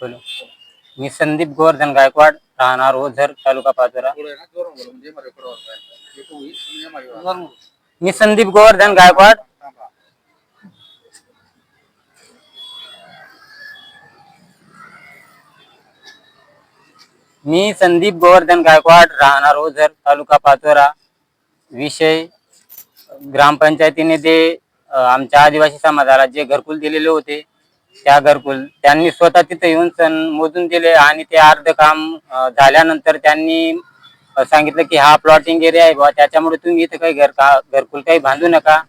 बोलो। मी संदीप गोवर्धन गायकवाड राहणार ओझर तालुका पाचोरा. मी संदीप गोवर्धन गायकवाड मी संदीप गोवर्धन गायकवाड राहणार हो ओझर तालुका पाचोरा. विषय ग्रामपंचायतीने जे आमच्या आदिवासी समाजाला जे घरकुल दिलेले होते त्या घरकुल त्यांनी स्वतः तिथे येऊन सण मोजून दिले आणि ते अर्ध काम झाल्यानंतर त्यांनी सांगितलं की हा प्लॉटिंग एरिया आहे बुवा त्याच्यामुळे तुम्ही इथे काही घर का घरकुल काही बांधू नका.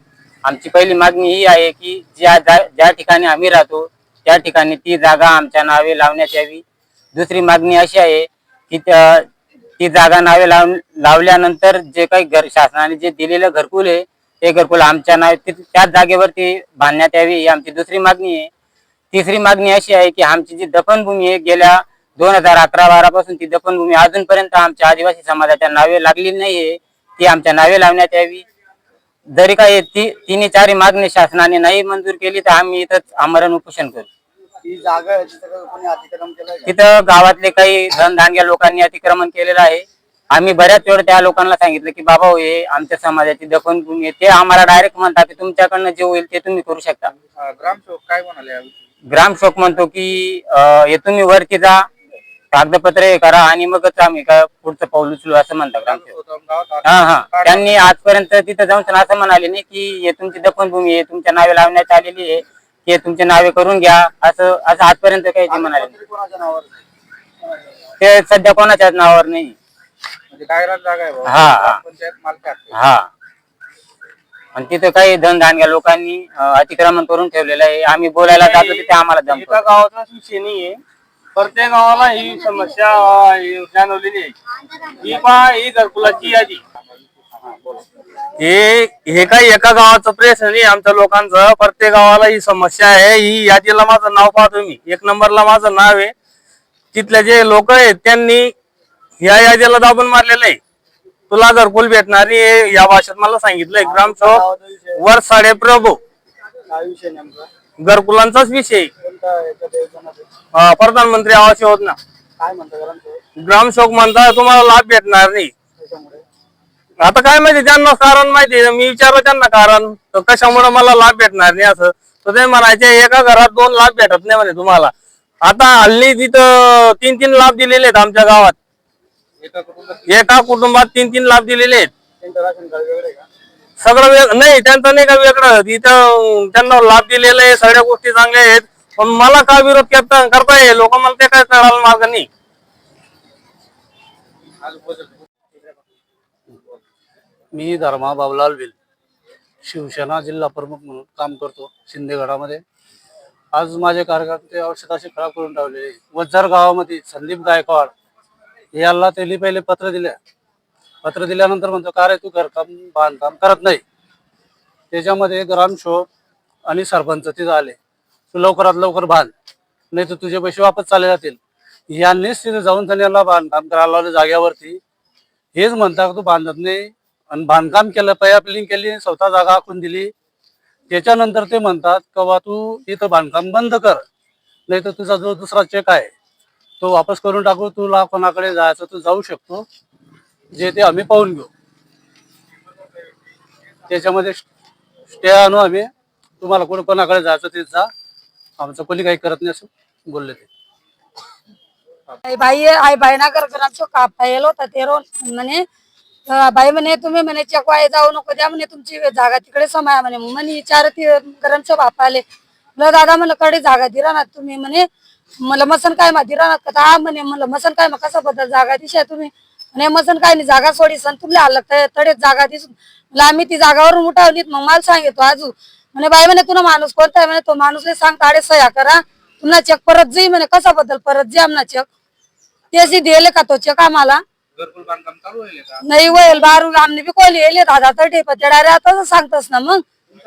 आमची पहिली मागणी ही आहे की ज्या जा- ज्या ठिकाणी आम्ही राहतो त्या ठिकाणी ती जागा आमच्या नावे लावण्यात यावी. दुसरी मागणी अशी आहे की त्या- ती जागा नावे लाव लावल्यानंतर जे काही घर शासनाने जे दिलेलं घरकुल आहे ते घरकुल आमच्या नावे त्याच जागेवरती बांधण्यात यावी ही आमची दुसरी मागणी आहे. तिसरी मागणी अशी आहे की आमची जी दफनभूमी आहे गेल्या दोन हजार अकरा बारा पासून ती दफनभूमी अजूनपर्यंत आमच्या आदिवासी समाजाच्या नावे लागली नाहीये ती आमच्या नावे लावण्यात यावी. जरी काही ती तिन्ही चारी मागणी शासनाने नाही मंजूर केली तर आम्ही इथंच आमरण उपोषण करू. ही जागा आहे तिथं का कोणी अतिक्रम केलंय का? तिथं गावातले काही धनधानग्या लोकांनी अतिक्रमण केलेलं आहे. आम्ही बऱ्याच वेळ त्या लोकांना सांगितलं की बाबा हो, हे आमच्या समाजाची दफनभूमी आहे ते आम्हाला डायरेक्ट म्हणतात की तुमच्याकडनं जे होईल ते तुम्ही करू शकता. हा, ग्रामसेवक काय म्हणाले याविषयी? ग्रामसेवक म्हणतो की अं, हे तुम्ही वरती जा कागदपत्र हे करा आणि मगच आम्ही का पुढचं पाऊल उचलू असं म्हणतात ग्रामसेवक स्वतः गावात हा हा. त्यांनी आजपर्यंत तिथं जाऊन असं म्हणाले नाही की हे तुमची दफनभूमी आहे तुमच्या नावे लावण्यात आलेली आहे. हे तुमचे नावे करून घ्या असं असं आजपर्यंत काही ते म्हणाले नाही. तरी कोणाच्या नावावर? ते सध्या कोणाच्याच नावावर नाही. म्हणजे गायरान जागा आहे. हा, हा. पंचायत हा. आणि तिथं काही लोकांनी अं, अतिक्रमण करून ठेवलेलं आहे. आम्ही बोलायला जातो तिथे आम्हाला एका जमतो गावाचाच विषय नाहीये. प्रत्येक गावाला ही समस्या अं, जाणवलेली आहे. ही पा ही घरकुलाची यादी. हे हे काही एका गावाचं प्रश्न नाही आमच्या लोकांचं. प्रत्येक गावाला ही समस्या आहे. ही यादीला माझं नाव पाहतो मी एक नंबरला माझं नाव आहे. तिथले जे लोक आहेत त्यांनी या यादीला दाबून मारलेलं आहे. तुला घरकुल भेटणार नाही हे या भाषेत मला सांगितलंय. ग्रामसेवक वर साडे प्रभू. घरकुलांचाच विषय? अं, प्रधानमंत्री आवास योजना. काय म्हणता ग्रामसेवक म्हणता तुम्हाला लाभ भेटणार नाही. आता काय माहिती त्यांना कारण माहिती मी विचारलं त्यांना कारण. तर कशामुळे मला लाभ भेटणार नाही असं. तर ते म्हणायचे एका घरात दोन लाभ भेटत नाही म्हणे तुम्हाला. आता हल्ली तिथं तीन तीन लाभ दिलेले आहेत आमच्या गावात. एका कुटुंबात एका कुटुंबात तीन तीन लाभ दिलेले आहेत. त्यांचं राशन कार्ड वेगळे का? सगळं वेग नाही त्यांचं नाही का वेगळं. तिथं त्यांना लाभ दिलेला आहे सगळ्या गोष्टी चांगल्या आहेत. पण मला का विरोध करता करताय लोक मला ते काय कळायला मार्ग नाही. मी धर्मा बाबलाल बिल शिवसेना जिल्हा प्रमुख म्हणून काम करतो शिंदेगडामध्ये आज माझे कार्यकर्ते औषध असे खराब करून ठेवले वज्जर गावामध्ये संदीप गायकवाड याला त्यांनी पहिले पत्र दिले. पत्र दिल्यानंतर म्हणतो का रे तू घरकाम बांधकाम करत नाही? त्याच्यामध्ये ग्रामशोक आणि सरपंच तिथं आले तू लवकरात लवकर बांध नाही तर तुझे पैसे वापस चालले जातील. यांनीच तिथे जाऊन त्यांनी याला बांधकाम करायला लावले जाग्यावरती हेच म्हणता तू बांधत नाही आणि बांधकाम केलं पयापलिंग केली स्वतः जागा आखून दिली. त्याच्यानंतर ते म्हणतात का तू इथं बांधकाम बंद कर नाही तर तुझा जो दुसरा चेक आहे तो वापस करून टाकू तुला कोणाकडे जायचं तू जाऊ शकतो जे ते आम्ही पाहून घेऊ. त्याच्यामध्ये स्टे आणू आम्ही. तुम्हाला कोण कोणाकडे जायचं ते जा. आमचं कोणी काही करत नाही असं बोलले ते. आई बाई आई बाईना कर ग्रामसेवक का पाहिलं होता ते रोज बाई म्हणे तुम्ही म्हणे चकवाय जाऊ नको द्या म्हणे तुमची जागा तिकडे समाया म्हणे. म्हणे विचार ती बापाले म्हणलं दादा म्हणलं कडे जागा दिरा ना तुम्ही म्हणे. मला मसन काय मा दिरा ना कथा. हा म्हणे म्हणलं मसन काय मग कसा बदल जागा दिशा तुम्ही? म्हणे मसन काय नाही जागा सोडी सन तुमले आलं तर तडेच जागा दिसून. आम्ही ती जागावरून उठावलीत मग मला सांगितो आजू. म्हणे बाई म्हणे तुला माणूस कोणता आहे म्हणे? तो माणूस सांग ताडे सह्या करा. तुम्हाला चेक परत जाई म्हणे कसा बदल? परत जे आमना चेक. ते दिले का तो चेक आम्हाला? घरकुल बांधकाम चालू आहे का? नाही होईल बारू आमने बी कोली येले दादा तर ठेप डायरेक्ट आता सांगतस ना मग.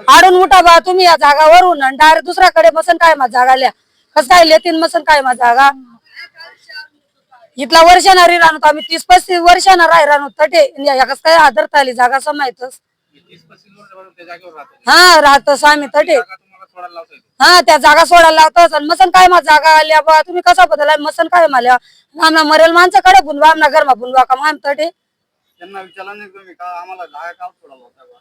आडून उठा बा तुम्ही या जागावरून आणि डायरेक्ट दुसऱ्याकडे मसन काय मा जागाल्या कसं काय लेतीन मसन काय मा जागा? इथला वर्षाना राहणार आम्ही तीस पस्तीस वर्षाना राही राहणार तटे या कसं काय आदरता आली जागा समायतच. हा राहतोस आम्ही तटे हा त्या जागा सोडायला लावतोस आणि मसन काय मा जागा आल्या बा तुम्ही कसा बदलला? मसन काय माल्या आमना मरेल माणसाकडे बुनवा आमना घरमा बुनवा का मग आम्ही तटे त्यांना विचारलं नाही तुम्ही का? आम्हाला जागा का सोडायला होता बा?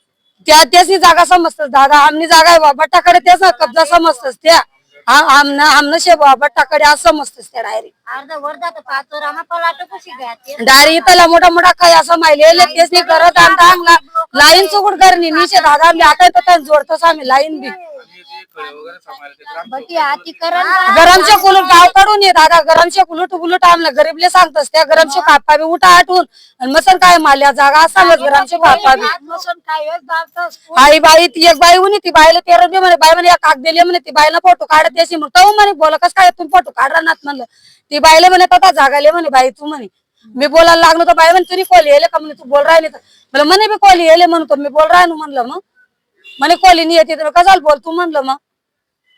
त्या त्याची जागा समजतस दादा. आमनी जागा आहे बा बट्टाकडे त्याचा कब्जा समजतस त्या. आमना आमनं शे बा बट्टाकडे असं समजतस त्या डायरेक्ट. अर्ध वर्धा तर पाहतो रामा पलाटो कशी घ्यायची? डायरी इथला मोठा मोठा काय असं माहिले तेच नाही करत आमचा आमला लाईन चुकून करणी निशे दादा आम्ही आता जोडतोस आम्ही लाईन बी. बटी आती करण गरमचे कुलूट गाव काढून ये दादा. गरमचे कुलूट उलट आमला गरीबले सांगतस त्या गरमचे कापा बी उठा आठवून. आणि मसन काय माल्या जागा असालच गरमचे कापा बी मसन काय वेळ जातस आई बाई ती एक बाई होती ती बाईला तेरा दे म्हणे बाई म्हणे काक दिली म्हणे ती बाईला फोटो काढत यायची मग तो म्हणे बोला कस काय तुम्ही फोटो काढणार नात म्हणलं. ती बाईला म्हणे तथा जागाले म्हणे बाई तू म्हणे. मी बोलायला लागलो तर बाई म्हणे तुम्ही कोली येले का म्हणे तू बोल राहिली तर. मला म्हणे मी कोली येले म्हणतो मी बोल राहिलो म्हणलं मग. म्हणे कोली नाही येते तर कशाला बोल तू म्हणलं मग.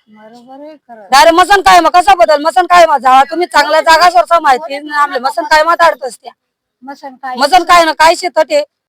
बरोबर आहे खरं डायरेक्ट मसन काय मग कसा बदल? मसन काय मग जावा तुम्ही चांगल्या जागा सोडसा माहिती आमले मसन काय माताडतस त्या मसन काय मसन काय ना काय शेत ते